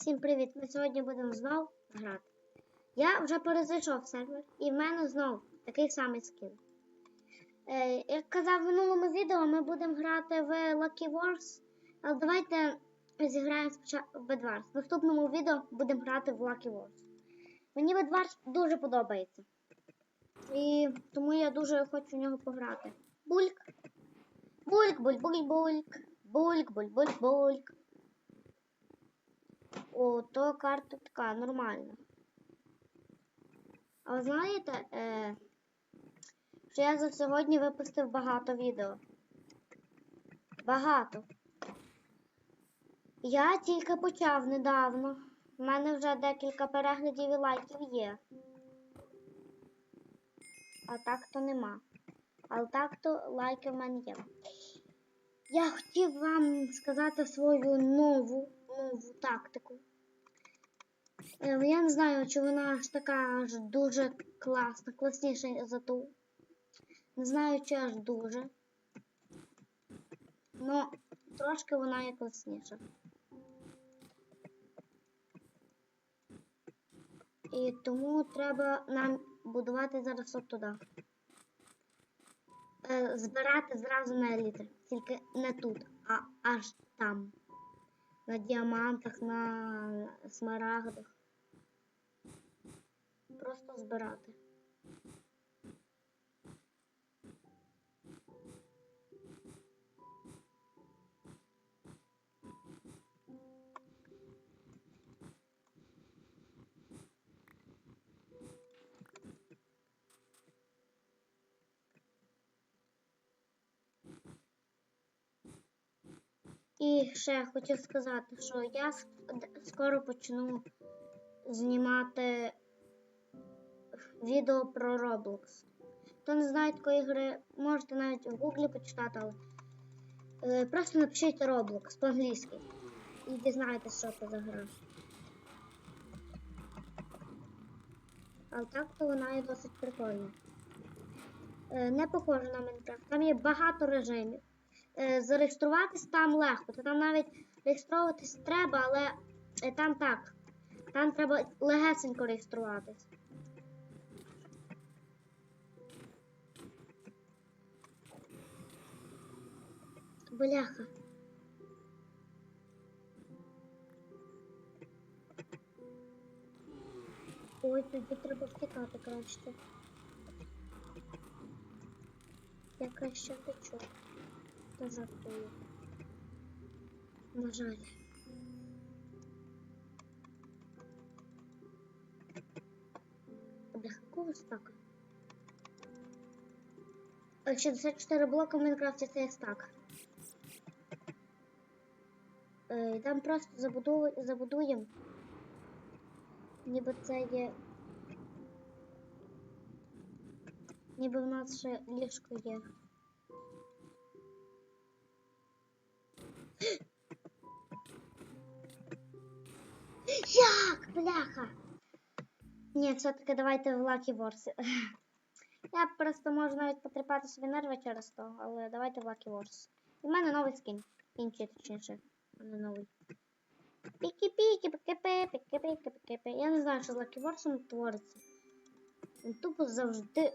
Всім привіт! Ми сьогодні будемо знову грати. Я вже перезайшов сервер, і в мене знову такий самий скін. Е, як казав в минулому відео, ми будемо грати в Lucky Wars. Але давайте зіграємо спочатку в Bedwars. В наступному відео будемо грати в Lucky Wars. Мені Bedwars дуже подобається. І тому я дуже хочу в нього пограти. Бульк. Бульк, буль, буль, бульк. Бульк, буль, буль, бульк. О, то карта така нормальна. А ви знаєте, е, що я за сьогодні випустив багато відео. Багато. Я тільки почав недавно. У мене вже декілька переглядів і лайків є. А так то нема. Але так то лайки в мене є. Я хотів вам сказати свою нову, нову тактику. Е, Я не знаю, чи вона аж така аж дуже класна, класніша за ту. Не знаю, чи аж дуже. Ну, трошки вона є класніша. І тому треба нам будувати зараз от туди. Е, збирати зразу на елітри. Тільки не тут, а аж там. На діамантах, на смарагдах. Просто збирати. І ще хотів сказати, що я скоро почну знімати відео про Roblox. Хто не знає такої гри, можете навіть в гуглі почитати, але е, просто напишіть Roblox по-англійськи і дізнаєтесь, що це за гра. Але так то вона є досить прикольна. Е, не похожа на Майнкрафт. Там є багато режимів. Е, зареєструватись там легко. То там навіть реєструватись треба, але е, там так. Там треба легесенько реєструватись. Бляха. Ой, тоді треба втікати краще. Я краще втечу. Та жартую. На жаль. Бляха, кого стака? Е, 64 блока в Майнкрафті це стак. І там просто забудуємо, забудуємо. Ніби це є. Ніби в нас ще ліжко є. Як, бляха? Ні, все-таки давайте в Lucky Wars. Я просто можу навіть потріпати собі нерви через то, але давайте в Lucky Wars. У мене новий скін. Інший, точніше. У мене новий. Піки-піки, піки-пі, піки-піки, піки-пі. Я не знаю, що з Lucky Wars твориться. Він тупо завжди.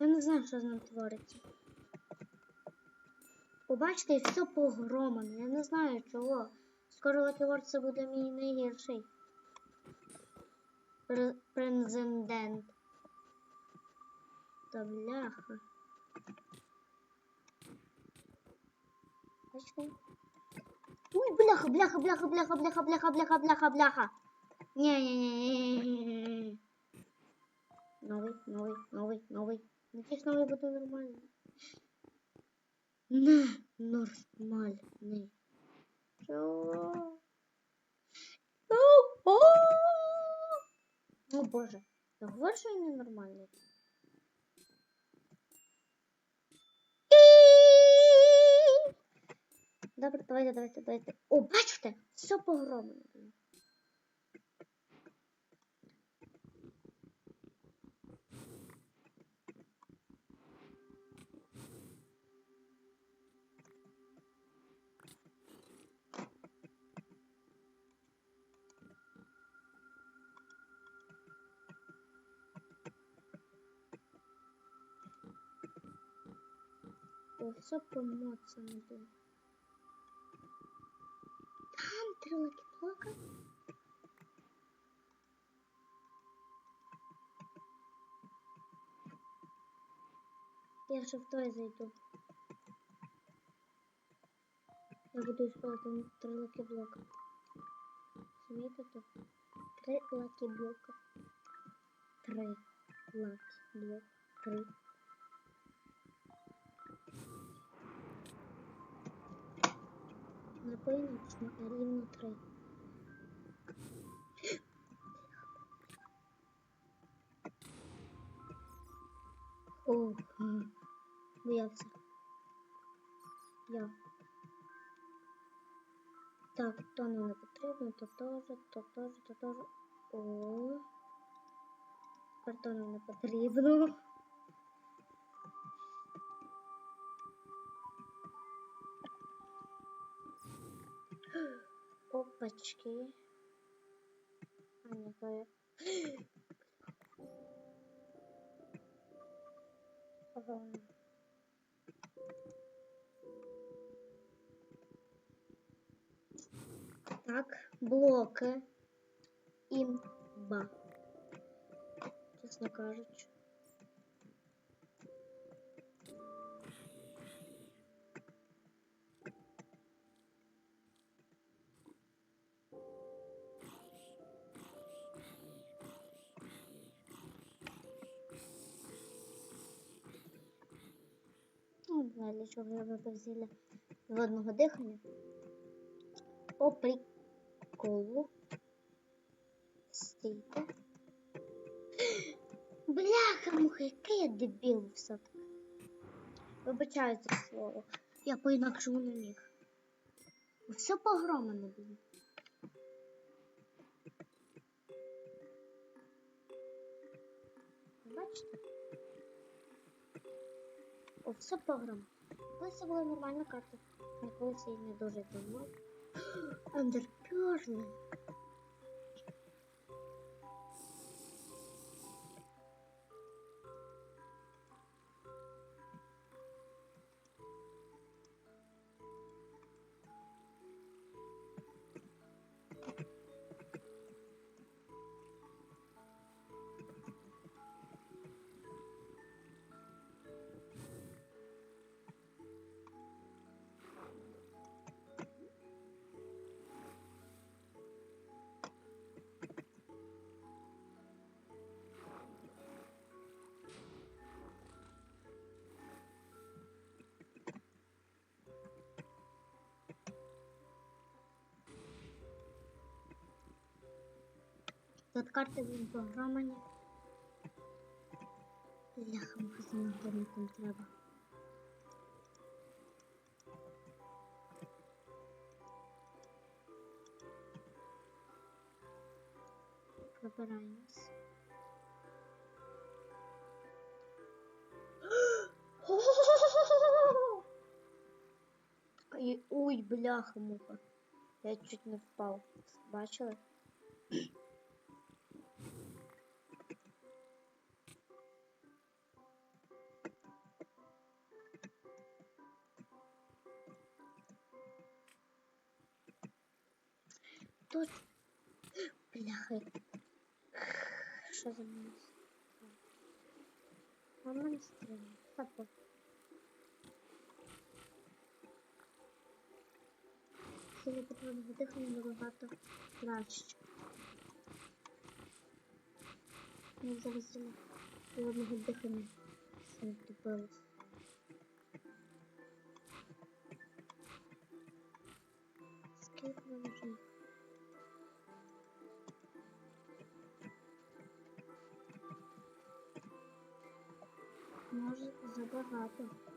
Я не знаю, що з ним твориться. Побачите, все погромане. Я не знаю чого. Скоро Lucky це буде мій найгірший. Пр- Президент. Та бляха. Бачите? Ой, бляха, бляха, бляха, бляха, бляха, бляха, бляха, бляха, бляха. Не-не-не. Новий, новий, новий, новий. Надіюсь, новий буде нормальний. Нормальний. О, боже, я говорю, що він ненормальний. Добре, давайте, давайте, давайте. О, бачите, все погромлено. О, все помоцано було. Там три лакіблока. Я ще в той зайду. Я буду использовать три лакіблока. Розумієте тут? Три лакіблока. Три лакіблока. Три. Не по-інакшому, а рівно три. О, м, боявся. Я. Так, то нам не потрібно, то теж, то теж, то теж. О. Тепер то нам не потрібно. Опачки. А, ні, то. Так, блоки. Імба. Чесно кажучи. Ну, далі, що вже випив зілля водного дихання. По приколу. Стійте. Бляха, муха, який я дебіл все-таки. Вибачаю за слово. Я по-інакшому не міг. Все погромане було. Бачите? О, все погром. Колись це була нормальна карта. А колись не дуже давно. Андерперли. Тут карти будуть погромані. Ляха, муха за нагорником треба. Ой, Ой, бляха, муха. Я чуть не впав. Бачили? Тут. Бляха. Що за мене? А мене стріляє. Папа. Сьогодні потрібно видихання набагато краще. Я зараз одного дихання все втопилось. 我好痛。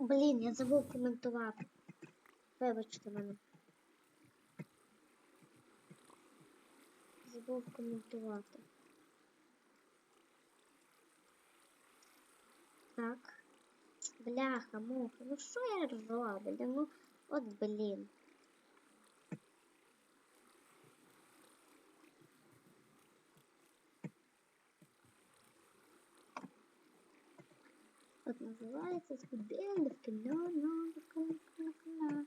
Блін, я забув коментувати. Вибачте мене. Забув коментувати. Так. Бляха, муха. Ну що я роблю? Ну, от блін. От називається «Скубін в кино, но в кіно, кіно, кіно».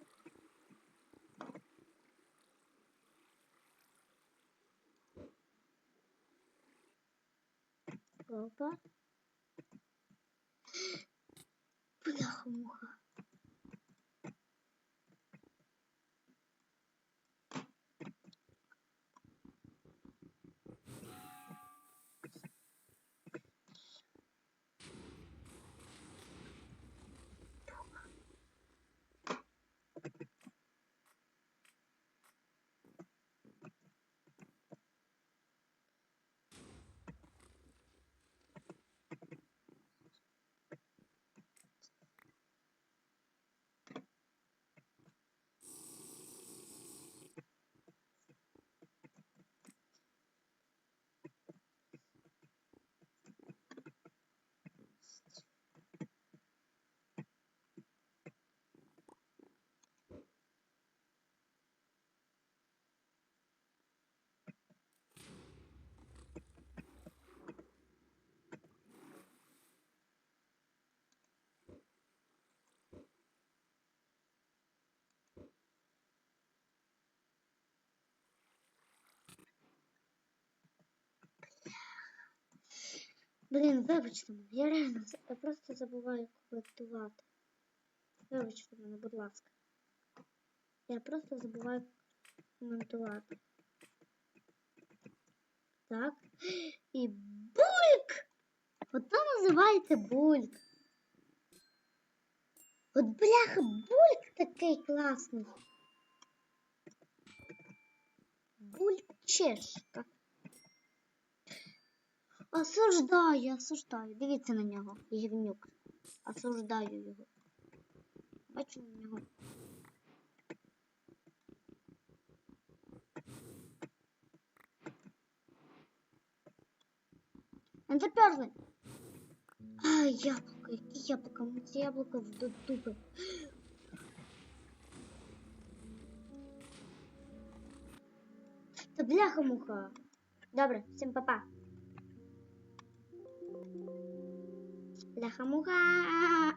Опа. Бляха-муха. Блін, вибачте мене, я реально я просто забуваю коментувати. Вибачте мене, будь ласка. Я просто забуваю коментувати. Так. І бульк! Ото називається бульк. От бляха, бульк такий класний. Бульчешка. Осуждаю, осуждаю. Дивіться на нього, гівнюк. Осуждаю його. Бачу на нього. Не заперли. А, яблуко, які яблука? Мені ці яблука в ду- дупи. Та бляха-муха. Добре, всім па-па. Бляха-муха.